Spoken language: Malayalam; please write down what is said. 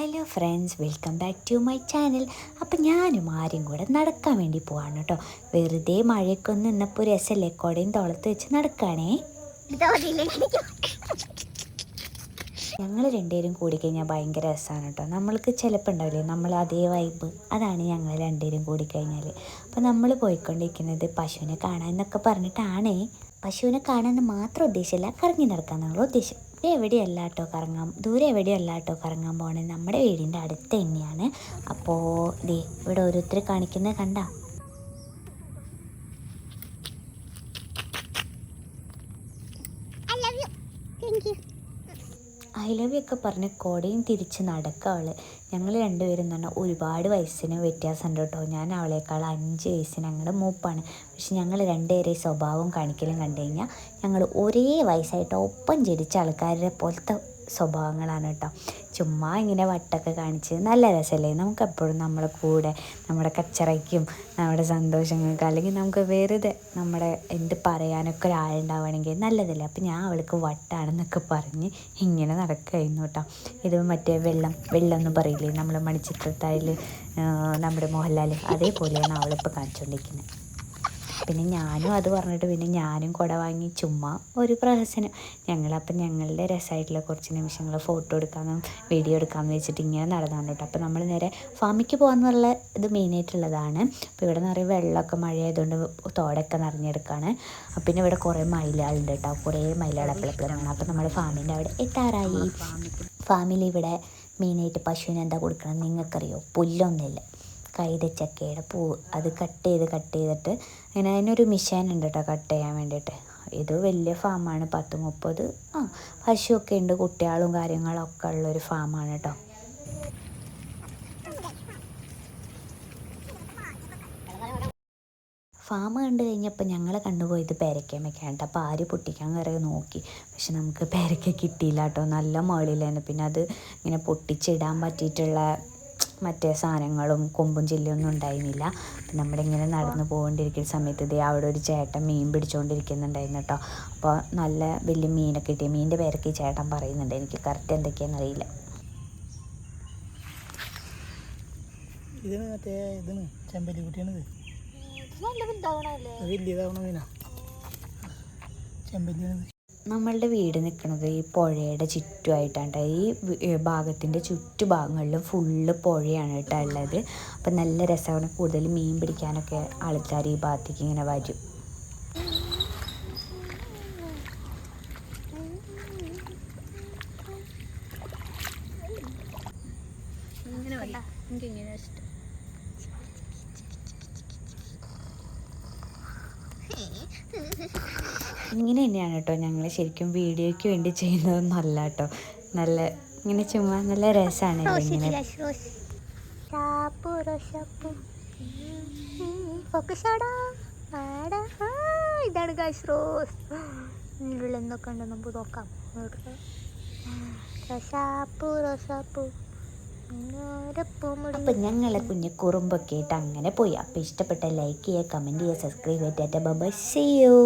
Hello friends welcome back to my channel അപ്പം ഞാനും ആരും കൂടെ നടക്കാൻ വേണ്ടി പോവാണ് കേട്ടോ. വെറുതെ മഴയൊക്കെ ഒന്ന് നിന്നപ്പോൾ രസമല്ലേ കുടയും തോളത്ത് വെച്ച് നടക്കുകയാണേ ഞങ്ങൾ രണ്ടുപേരും കൂടി കഴിഞ്ഞാൽ ഭയങ്കര രസമാണ് കേട്ടോ. നമ്മൾക്ക് ചിലപ്പോൾ ഉണ്ടാവില്ലേ? നമ്മൾ അതേ വൈബ് അതാണ് ഞങ്ങൾ രണ്ടുപേരും കൂടി കഴിഞ്ഞാൽ അപ്പോൾ നമ്മൾ പോയിക്കൊണ്ടിരിക്കുന്നത് പശുവിനെ കാണാൻ എന്നൊക്കെ പറഞ്ഞിട്ടാണേ. പശുവിനെ കാണാൻ മാത്രം ഉദ്ദേശമില്ല കറങ്ങി നടക്കാന്നുള്ള ഉദ്ദേശം. ദൂരെ എവിടെയല്ല കേട്ടോ കറങ്ങാൻ ദൂരെ എവിടെയല്ല കേട്ടോ കറങ്ങാൻ പോണേ. നമ്മുടെ വീടിന്റെ അടുത്ത് തന്നെയാണ്. അപ്പോൾ ദേ ഇവിടെ ഓരോരുത്തർ കാണിക്കുന്നത് കണ്ട. ഐ ലവ് യു ഒക്കെ പറഞ്ഞ് കോടയും തിരിച്ച് നടക്കുക അവൾ. ഞങ്ങൾ രണ്ടുപേരും എന്ന് പറഞ്ഞാൽ ഒരുപാട് വയസ്സിന് വ്യത്യാസമുണ്ട് കേട്ടോ. ഞാൻ അവളേക്കാൾ അഞ്ച് വയസ്സിന് ഞങ്ങളുടെ മൂപ്പാണ്. പക്ഷെ ഞങ്ങൾ രണ്ടുപേരെ സ്വഭാവം കാണിക്കലും കണ്ടു കഴിഞ്ഞാൽ ഞങ്ങൾ ഒരേ വയസ്സായിട്ട് ഒപ്പം ജനിച്ച ആൾക്കാരുടെ പോലത്തെ സ്വഭാവങ്ങളാണ് കേട്ടോ. ചുമ്മാ ഇങ്ങനെ വട്ടൊക്കെ കാണിച്ച് നല്ല രസമല്ലേ? നമുക്ക് എപ്പോഴും നമ്മളെ കൂടെ നമ്മുടെ കച്ചറയ്ക്കും നമ്മുടെ സന്തോഷങ്ങൾക്ക് അല്ലെങ്കിൽ നമുക്ക് വെറുതെ നമ്മുടെ എന്ത് പറയാനൊക്കെ ഒരാളുണ്ടാവുകയാണെങ്കിൽ നല്ലതല്ലേ? അപ്പം ഞാൻ അവൾക്ക് വട്ടാണെന്നൊക്കെ പറഞ്ഞ് ഇങ്ങനെ നടക്കുകയായിരുന്നു കേട്ടോ. ഇത് മറ്റേ വെള്ളം വെള്ളം എന്ന് പറയില്ലേ? നമ്മൾ മണിച്ചിത്രത്തായാലും നമ്മുടെ മോഹൻലാൽ അതേപോലെയാണ് അവളിപ്പോൾ കാണിച്ചുകൊണ്ടിരിക്കുന്നത്. പിന്നെ ഞാനും അത് പറഞ്ഞിട്ട് പിന്നെ ഞാനും കുട വാങ്ങി ചുമ്മാ ഒരു പ്രഹസനം. ഞങ്ങളപ്പം ഞങ്ങളുടെ രസമായിട്ടുള്ള കുറച്ച് നിമിഷങ്ങൾ ഫോട്ടോ എടുക്കാമെന്നും വീഡിയോ എടുക്കാമെന്ന് വെച്ചിട്ട് ഇങ്ങനെ നടന്നാണ് കേട്ടോ. അപ്പോൾ നമ്മൾ നേരെ ഫാമിക്ക് പോകാമെന്നുള്ള ഇത് മെയിനായിട്ടുള്ളതാണ് അപ്പോൾ ഇവിടെ നിറയെ വെള്ളമൊക്കെ മഴയായതുകൊണ്ട് തോടൊക്കെ നിറഞ്ഞെടുക്കുകയാണ് പിന്നെ ഇവിടെ കുറേ മയിലുകളുണ്ട് കേട്ടോ. കുറേ മയിലുകൾ എപ്പോഴെപ്പോഴും അപ്പോൾ നമ്മൾ ഫാമിന്റെ അവിടെ എത്താറായി. ഫാമിൽ ഇവിടെ മെയിനായിട്ട് പശുവിന് എന്താ കൊടുക്കണം നിങ്ങൾക്കറിയോ? പുല്ലൊന്നുമില്ല. കൈതച്ചക്കയുടെ പൂവ് അത് കട്ട് ചെയ്ത് കട്ട് ചെയ്തിട്ട് അങ്ങനെ അതിനൊരു മിഷീൻ ഉണ്ട് കേട്ടോ കട്ട് ചെയ്യാൻ വേണ്ടിയിട്ട്. ഇത് വലിയ ഫാമാണ് പത്ത് മുപ്പത് ആ പശുവൊക്കെ ഉണ്ട്. കുട്ടികളും കാര്യങ്ങളൊക്കെ ഉള്ളൊരു ഫാമാണ് കേട്ടോ ഫാം കണ്ടു കഴിഞ്ഞപ്പോൾ ഞങ്ങൾ കണ്ടുപോയത് വെക്കാണ്ട് അപ്പോൾ ആര് പൊട്ടിക്കാൻ കയറി നോക്കി. പക്ഷെ നമുക്ക് പേരക്ക കിട്ടിയില്ല കേട്ടോ നല്ല മുകളിലായിരുന്നു പിന്നെ അത് ഇങ്ങനെ പൊട്ടിച്ചിടാൻ പറ്റിയിട്ടുള്ള മറ്റേ സാധനങ്ങളും കൊമ്പും ചില്ലൊന്നും ഉണ്ടായിരുന്നില്ല. അപ്പം നമ്മളിങ്ങനെ നടന്നു പോകൊണ്ടിരിക്കുന്ന സമയത്ത് ഇതേ അവിടെ ഒരു ചേട്ടൻ മീൻ പിടിച്ചുകൊണ്ടിരിക്കുന്നുണ്ടായിരുന്നു കേട്ടോ. അപ്പോൾ നല്ല വലിയ മീനൊക്കെ കിട്ടിയ മീനിന്റെ പേരൊക്കെ ഈ ചേട്ടൻ പറയുന്നുണ്ട്. എനിക്ക് കറക്റ്റ് എന്തൊക്കെയാണെന്ന് അറിയില്ല. ഇതിന് മറ്റേ ഇതിന് ചെമ്പല്ലി കുട്ടിയാണിത്. വലിയതാവണ മീനാ. ചെമ്പല്ലിയാണിത്. നമ്മളുടെ വീട് നിൽക്കുന്നത് ഈ പുഴയുടെ ചുറ്റുമായിട്ടാണ് ഈ ഭാഗത്തിന്റെ ചുറ്റുഭാഗങ്ങളിലും ഫുള്ള് പുഴയാണ് കേട്ടോ ഉള്ളത്. അപ്പം നല്ല രസമാണ്. കൂടുതൽ മീൻ പിടിക്കാനൊക്കെ ആൾക്കാർ ഈ ഭാഗത്തേക്ക് ഇങ്ങനെ വരും. ഇങ്ങനെ തന്നെയാണ് കേട്ടോ ഞങ്ങൾ ശരിക്കും വീഡിയോയ്ക്ക് വേണ്ടി ചെയ്യുന്നതൊന്നല്ല കേട്ടോ നല്ല ഇങ്ങനെ ചുമ്മാ നല്ല രസമാണ് ഇങ്ങനെ. ഇതാണ് ഗൈസ് റോസ് ഇതിലുള്ള എന്തൊക്കെ ഉണ്ട് നമുക്ക് നോക്കാം. റോസാപ്പൂ റോസാപ്പൂ അപ്പം ഞങ്ങളെ കുഞ്ഞ് കുറുമ്പൊക്കെ ആയിട്ട് അങ്ങനെ പോയി. അപ്പം ഇഷ്ടപ്പെട്ട ലൈക്ക് ചെയ്യുക കമന്റ് ചെയ്യുക സബ്സ്ക്രൈബ് ചെയ്തിട്ട് ബൈ സീ യു